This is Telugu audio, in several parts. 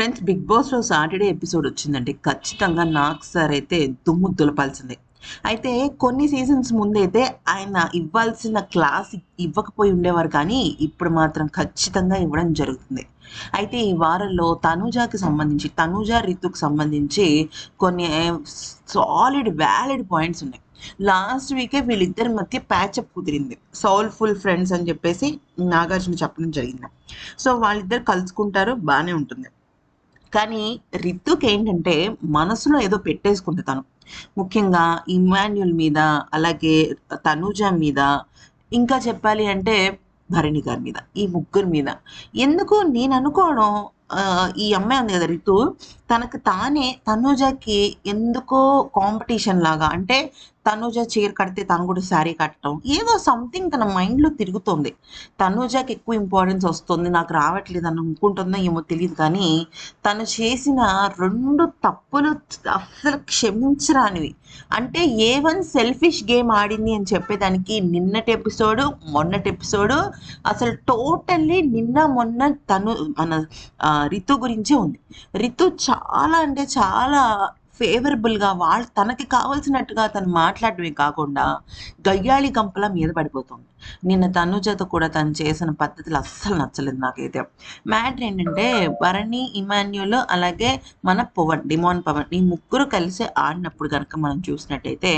ఫ్రెండ్స్ బిగ్ బాస్లో సాటర్డే ఎపిసోడ్ వచ్చిందండి. ఖచ్చితంగా నాకు సార్ అయితే దుమ్ము దులపాల్సిందే. అయితే కొన్ని సీజన్స్ ముందైతే ఆయన ఇవ్వాల్సిన క్లాస్ ఇవ్వకపోయి ఉండేవారు కానీ ఇప్పుడు మాత్రం ఖచ్చితంగా ఇవ్వడం జరుగుతుంది. అయితే ఈ వారంలో తనుజాకి సంబంధించి తనుజా రితుకు సంబంధించి కొన్ని సాలిడ్ వ్యాలిడ్ పాయింట్స్ ఉన్నాయి. లాస్ట్ వీకే వీళ్ళిద్దరి మధ్య ప్యాచప్ కుదిరింది. సౌల్ఫుల్ ఫ్రెండ్స్ అని చెప్పేసి నాగార్జున చెప్పడం జరిగింది. సో వాళ్ళిద్దరు కలుసుకుంటారు బాగానే ఉంటుంది. కానీ రిత్తుక్ ఏంటంటే మనసులో ఏదో పెట్టేసుకుంది తను. ముఖ్యంగా ఇమాన్యుల్ మీద అలాగే తనూజ మీద ఇంకా చెప్పాలి అంటే భరణి గారి మీద ఈ ముగ్గురు మీద. ఎందుకు నేను అనుకోవడం ఈ అమ్మాయి ఉంది కదా రితు తనకు తానే తనుజకి ఎందుకో కాంపిటీషన్ లాగా అంటే తనుజ చీర కడితే తను కూడా శారీ కట్టడం ఏదో సంథింగ్ తన మైండ్లో తిరుగుతుంది. తనుజకి ఎక్కువ ఇంపార్టెన్స్ వస్తుంది నాకు రావట్లేదు అని అనుకుంటుందో ఏమో తెలియదు కానీ తను చేసిన రెండు తప్పులు అస్సలు క్షమించరానివి. అంటే ఏ వన్ సెల్ఫిష్ గేమ్ ఆడింది అని చెప్పేదానికి నిన్నటి ఎపిసోడు మొన్నటి ఎపిసోడు అసలు టోటల్లీ నిన్న మొన్న తను మన రితు గురించే ఉంది. రితు చాలా అంటే చాలా ఫేవరబుల్గా వాళ్ళ తనకి కావాల్సినట్టుగా తను మాట్లాడమే కాకుండా గయ్యాళి గంపల మీద పడిపోతుంది. నిన్న తనుజతో కూడా తను చేసిన పద్ధతులు అస్సలు నచ్చలేదు నాకైతే. మ్యాటర్ ఏంటంటే భరణి ఇమాన్యుల్ అలాగే మన పవన్ డిమాన్ పవన్ ఈ ముగ్గురు కలిసి ఆడినప్పుడు కనుక మనం చూసినట్టయితే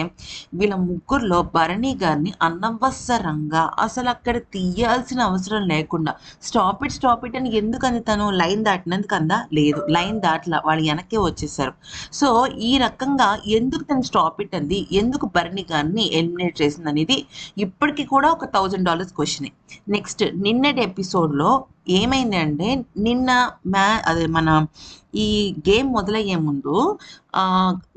వీళ్ళ ముగ్గురులో భరణి గారిని అనవసరంగా అసలు అక్కడ తీయాల్సిన అవసరం లేకుండా స్టాప్ ఇట్ స్టాప్ ఇట్ అని ఎందుకని తను లైన్ దాటినందుకు అందా? లేదు లైన్ దాటలా వాళ్ళు వెనక్కి వచ్చేసారు. సో ఈ రకంగా ఎందుకు తను స్టాప్ ఇట్ అంది? ఎందుకు భరణి గారిని ఎలిమినేట్ చేసింది అనేది ఇప్పటికీ కూడా ఒక థౌజండ్ డాలర్స్ క్వశ్చన్ నెక్స్ట్ నిన్నటి ఎపిసోడ్లో ఏమైంది అంటే నిన్న మ్యా అదే మన ఈ గేమ్ మొదలయ్యే ముందు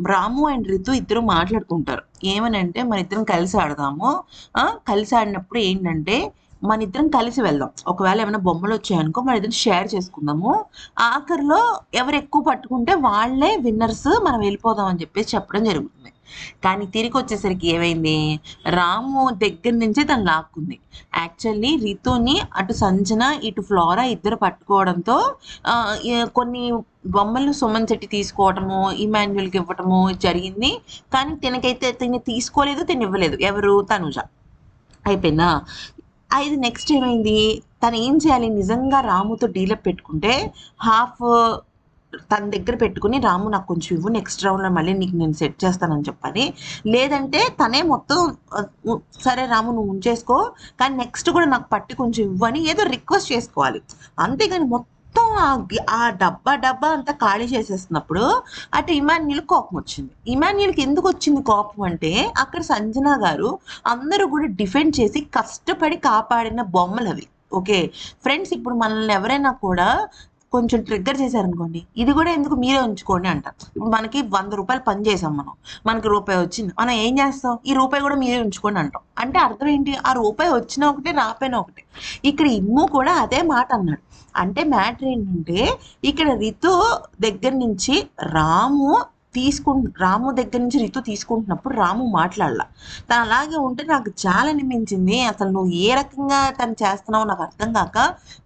రాము అండ్ రితు ఇద్దరు మాట్లాడుకుంటారు ఏమనంటే మన ఇద్దరం కలిసి ఆడదాము. ఆ, కలిసి ఆడినప్పుడు ఏంటంటే మన ఇద్దరం కలిసి వెళ్దాం. ఒకవేళ ఏమైనా బొమ్మలు వచ్చాయనుకో మన ఇద్దరం షేర్ చేసుకుందాము. ఆఖరిలో ఎవరు ఎక్కువ పట్టుకుంటే వాళ్ళే విన్నర్స్ మనం వెళ్ళిపోదాం అని చెప్పేసి చెప్పడం జరుగుతుంది. కానీ తిరిగి వచ్చేసరికి ఏమైంది? రాము దగ్గర నుంచే తను లాక్కుంది. యాక్చువల్లీ రితుని అటు సంజన ఇటు ఫ్లోరా ఇద్దరు పట్టుకోవడంతో కొన్ని బొమ్మలు సుమన్ శెట్టి తీసుకోవటము ఇమాన్యుల్కి ఇవ్వటము జరిగింది. కానీ తినకైతే తిని తీసుకోలేదు తిని ఇవ్వలేదు ఎవరు? తనుజ. అయిపోయిందా? అయితే నెక్స్ట్ ఏమైంది? తను ఏం చేయాలి? నిజంగా రాముతో డీలప్ పెట్టుకుంటే హాఫ్ తన దగ్గర పెట్టుకుని రాము నాకు కొంచెం ఇవ్వు నెక్స్ట్ రౌండ్లో మళ్ళీ నీకు నేను సెట్ చేస్తానని చెప్పాలి లేదంటే తనే మొత్తం సరే రాము నువ్వు ఉంచేసుకో కానీ నెక్స్ట్ కూడా నాకు పట్టి కొంచెం ఇవ్వని ఏదో రిక్వెస్ట్ చేసుకోవాలి. అంతేగాని మొత్తం ఆ ఆ డబ్బా డబ్బా అంతా ఖాళీ చేసేస్తున్నప్పుడు అటు ఇమాన్యుల్ కోపం వచ్చింది. ఇమాన్యుల్కి ఎందుకు వచ్చింది కోపం అంటే అక్కడ సంజన గారు అందరూ కూడా డిఫెండ్ చేసి కష్టపడి కాపాడిన బొమ్మలు అవి ఓకే? ఫ్రెండ్స్ ఇప్పుడు మనల్ని ఎవరైనా కూడా కొంచెం ట్రిగ్గర్ చేశారనుకోండి ఇది కూడా ఎందుకు మీరే ఉంచుకోండి అంటారు ఇప్పుడు మనకి వంద రూపాయలు పని చేసాం మనం మనకి రూపాయి వచ్చింది మనం ఏం చేస్తాం? ఈ రూపాయి కూడా మీరే ఉంచుకోండి అంటాం. అంటే అర్థం ఏంటి? ఆ రూపాయి వచ్చినా ఒకటే రాపోయినా ఒకటే. ఇక్కడ ఇమ్ము కూడా అదే మాట అన్నాడు. అంటే మ్యాటర్ ఏంటంటే ఇక్కడ రితు దగ్గర నుంచి రాము తీసుకు రాము దగ్గర నుంచి రితు తీసుకుంటున్నప్పుడు రాము మాట్లాడాల. తను అలాగే ఉంటే నాకు చాలా అనిపించింది అసలు నువ్వు ఏ రకంగా తను చేస్తున్నావు నాకు అర్థం కాక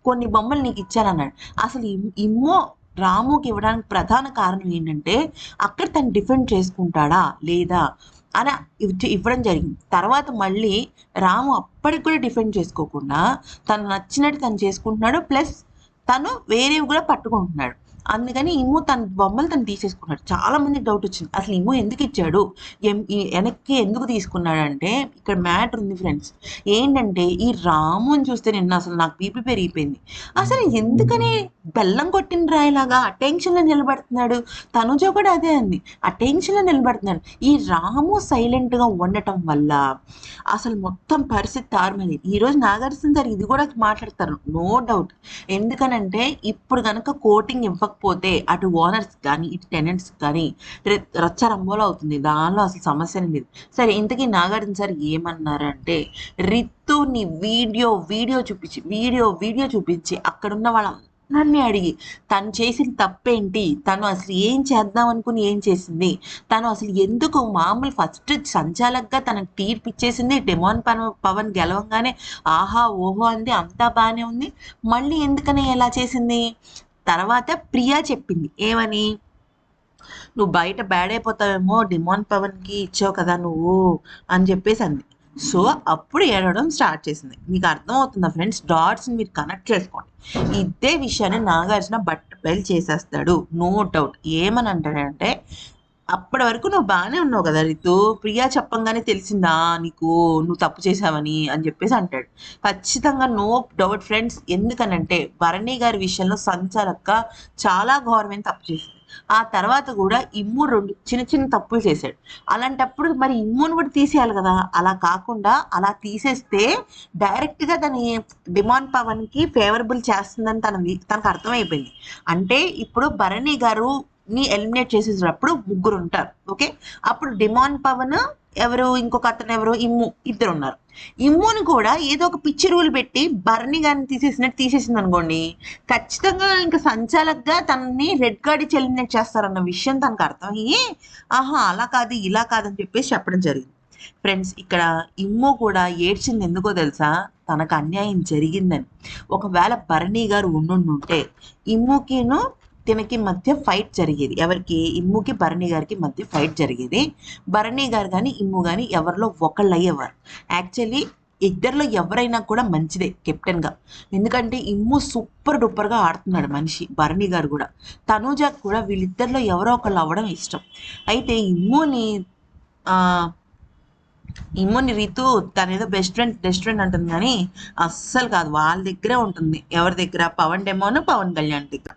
కొన్ని బొమ్మలు నీకు ఇచ్చానన్నాడు. అసలు ఇమ్మో రాముకి ఇవ్వడానికి ప్రధాన కారణం ఏంటంటే అక్కడ తను డిఫెండ్ చేసుకుంటాడా లేదా అని ఇవ్వడం జరిగింది. తర్వాత మళ్ళీ రాము అప్పటికి కూడా డిఫెండ్ చేసుకోకుండా తను నచ్చినట్టు తను చేసుకుంటున్నాడు. ప్లస్ తను వేరేవి కూడా పట్టుకుంటున్నాడు. అందుకని ఇమ్ము తన బొమ్మలు తను తీసేసుకున్నాడు. చాలా మంది డౌట్ వచ్చింది. అసలు ఇమ్ము ఎందుకు ఇచ్చాడు? ఎం- వెనక్కి ఎందుకు తీసుకున్నాడు అంటే ఇక్కడ మ్యాటర్ ఉంది ఫ్రెండ్స్ ఏంటంటే ఈ రాముని చూస్తే నిన్న అసలు నాకు బీపీ పెరిగిపోయింది. అసలు ఎందుకని బెల్లం కొట్టిన రాయలాగా అటెన్షన్లో నిలబడుతున్నాడు? తనుజ కూడా అదే అంది. అటెన్షన్లో నిలబడుతున్నాడు. ఈ రాము సైలెంట్గా ఉండటం వల్ల అసలు మొత్తం పరిస్థితి తారుమైంది ఈరోజు నాగార్జున గారు ఇది కూడా మాట్లాడతారు. No doubt. ఎందుకనంటే ఇప్పుడు కనుక కోటింగ్ ఇవ్వకపోతే అటు ఓనర్స్ కానీ ఇటు టెనెంట్స్ కానీ రె- రచ్చరంబోలో అవుతుంది. దానిలో అసలు సమస్య లేదు. సరే ఇంతకీ నాగార్జున సార్ ఏమన్నారంటే రితుని వీడియో వీడియో చూపించి వీడియో వీడియో చూపించి అక్కడున్న వాళ్ళ నన్ను అడిగి తను చేసిన తప్పేంటి? తను అసలు ఏం చేద్దాం అనుకుని ఏం చేసింది? తను అసలు ఎందుకు మామూలు ఫస్ట్ సంచాలకుగా తనకు తీర్పిచ్చేసింది? డెమాన్ పవన్ పవన్ గెలవంగానే ఆహా ఓహో అంది అంతా బాగానే ఉంది. మళ్ళీ ఎందుకని ఎలా చేసింది? తర్వాత ప్రియా చెప్పింది. ఏమని? నువ్వు బయట బ్యాడ్ అయిపోతావేమో డిమాండ్ పవన్కి ఇచ్చావు కదా నువ్వు అని చెప్పేసి అంది. సో అప్పుడు ఏడవడం స్టార్ట్ చేసింది. మీకు అర్థమవుతుందా ఫ్రెండ్స్? డాట్స్ని మీరు కనెక్ట్ చేసుకోండి. ఇదే విషయాన్ని నాగార్జున బట్ట బయలు చేసేస్తాడు. నో డౌట్ ఏమని అంటాడంటే అప్పటి వరకు నువ్వు బాగానే ఉన్నావు కదా రితు. ప్రియా చెప్పంగానే తెలిసిందా? నీకు నువ్వు తప్పు చేసావని అని చెప్పేసి అంటాడు. ఖచ్చితంగా నో డౌట్ ఫ్రెండ్స్. ఎందుకనంటే భరణి గారి విషయంలో సంచాలక్క చాలా ఘోరమైన తప్పు చేసింది. ఆ తర్వాత కూడా ఇమ్ము రెండు చిన్న చిన్న తప్పులు చేశాడు. అలాంటప్పుడు మరి ఇమ్మును కూడా తీసేయాలి కదా? అలా కాకుండా అలా తీసేస్తే డైరెక్ట్గా దాని డిమాండ్ పవన్కి ఫేవరబుల్ చేస్తుందని తన తనకు అర్థమైపోయింది. అంటే ఇప్పుడు భరణి గారు ని ఎలిమినేట్ చేసేటప్పుడు ముగ్గురు ఉంటారు ఓకే? అప్పుడు డిమాండ్ పవన్ ఎవరు? ఇంకొక అతను ఎవరు? ఇమ్ము ఇద్దరు ఉన్నారు ఇమ్ముని కూడా ఏదో ఒక పిచ్చి రూల్ పెట్టి బర్ని గారిని తీసేసినట్టు తీసేసింది అనుకోండి ఖచ్చితంగా ఇంకా సంచాలక్గా తనని రెడ్ కార్డ్ ఇచ్చి ఎలిమినేట్ చేస్తారన్న విషయం తనకు అర్థమయ్యి ఆహా అలా కాదు ఇలా కాదని చెప్పేసి చెప్పడం జరిగింది. ఫ్రెండ్స్ ఇక్కడ ఇమ్ము కూడా ఏడ్చింది ఎందుకో తెలుసా? తనకు అన్యాయం జరిగిందని. ఒకవేళ భరణి గారు ఉండుంటే ఇమ్ముకిను తినకి మధ్య ఫైట్ జరిగేది. ఎవరికి? ఇమ్ముకి భరణి గారికి మధ్య ఫైట్ జరిగేది. భరణి గారు కానీ ఇమ్ము కానీ ఎవరిలో ఒకళ్ళు అయ్యేవారు యాక్చువల్లీ ఇద్దరిలో ఎవరైనా కూడా మంచిదే కెప్టెన్గా ఎందుకంటే ఇమ్ము సూపర్ డూపర్గా ఆడుతున్నాడు మనిషి భరణి గారు కూడా. తనూజ కూడా వీళ్ళిద్దరిలో ఎవరో ఒకళ్ళు అవ్వడం ఇష్టం. అయితే ఇమ్ముని ఇమ్ముని రీతు తన ఏదో బెస్ట్ ఫ్రెండ్ బెస్ట్ ఫ్రెండ్ అంటుంది కానీ అస్సలు కాదు. వాళ్ళ దగ్గరే ఉంటుంది. ఎవరి దగ్గర? పవన్ డెమోను పవన్ కళ్యాణ్ దగ్గర.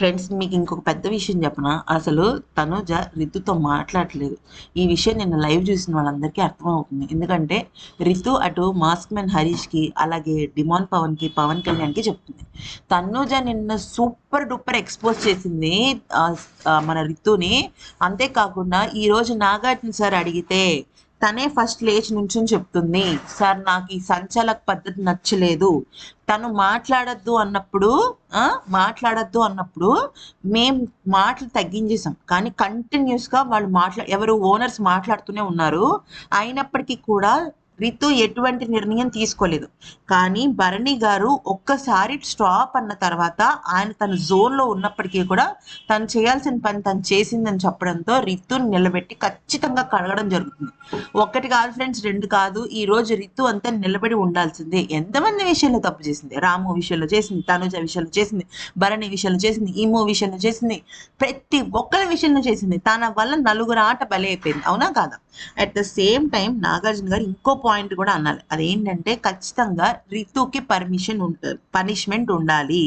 ఫ్రెండ్స్ మీకు ఇంకొక పెద్ద విషయం చెప్పనా? అసలు తనుజ రితుతో మాట్లాడలేదు. ఈ విషయం నిన్న లైవ్ చూసిన వాళ్ళందరికీ అర్థమవుతుంది. ఎందుకంటే రితు అటు మాస్క్ మ్యాన్ హరీష్కి అలాగే డిమాన్ పవన్కి పవన్ కళ్యాణ్కి చెప్తుంది. తనుజ నిన్న సూపర్ డూపర్ ఎక్స్పోజ్ చేసింది మన రితుని. అంతేకాకుండా ఈరోజు నాగార్జున సార్ అడిగితే తనే ఫస్ట్ లేచి నుంచుని చెప్తుంది సార్ నాకు ఈ సంచాలక పద్ధతి నచ్చలేదు. తను మాట్లాడద్దు అన్నప్పుడు మాట్లాడద్దు అన్నప్పుడు మేము మాటలు తగ్గించేసాం కానీ కంటిన్యూస్గా వాళ్ళు మాట్లా ఎవరు ఓనర్స్ మాట్లాడుతూనే ఉన్నారు. అయినప్పటికీ కూడా రితు ఎటువంటి నిర్ణయం తీసుకోలేదు. కానీ భరణి గారు ఒక్కసారి స్టాప్ అన్న తర్వాత ఆయన తన జోన్లో ఉన్నప్పటికీ కూడా తను చేయాల్సిన పని తను చేసిందని చెప్పడంతో రితుని నిలబెట్టి ఖచ్చితంగా కడగడం జరుగుతుంది. ఒక్కటి కాదు ఫ్రెండ్స్ రెండు కాదు. ఈ రోజు రితు అంతా నిలబడి ఉండాల్సిందే. ఎంతమంది విషయంలో తప్పు చేసింది? రాము విషయంలో చేసింది తనుజ విషయంలో చేసింది భరణి విషయంలో చేసింది ఈమో విషయంలో చేసింది ప్రతి ఒక్కరి విషయంలో చేసింది. తన వల్ల నలుగురు ఆట బలి అయిపోయింది అవునా కాదా? At the same time Nagarjuna garu ఇంకో పాయింట్ కూడా అన్నారు. అదేంటంటే ఖచ్చితంగా రితుకి పర్మిషన్ పనిష్మెంట్ ఉండాలి.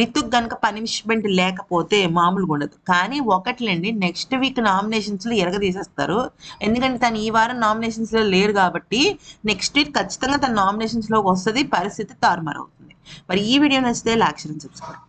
రితుక్ గనక పనిష్మెంట్ లేకపోతే మామూలుగా ఉండదు. కానీ ఒకట్లండి నెక్స్ట్ వీక్ నామినేషన్స్లో ఎరగదీసేస్తారు. ఎందుకంటే తను ఈ వారం నామినేషన్స్లో లేరు కాబట్టి నెక్స్ట్ వీక్ ఖచ్చితంగా తన నామినేషన్స్లోకి వస్తుంది పరిస్థితి తారుమారు అవుతుంది మరి ఈ వీడియో నచ్చితే లాక్షన్ సబ్స్క్రైబ్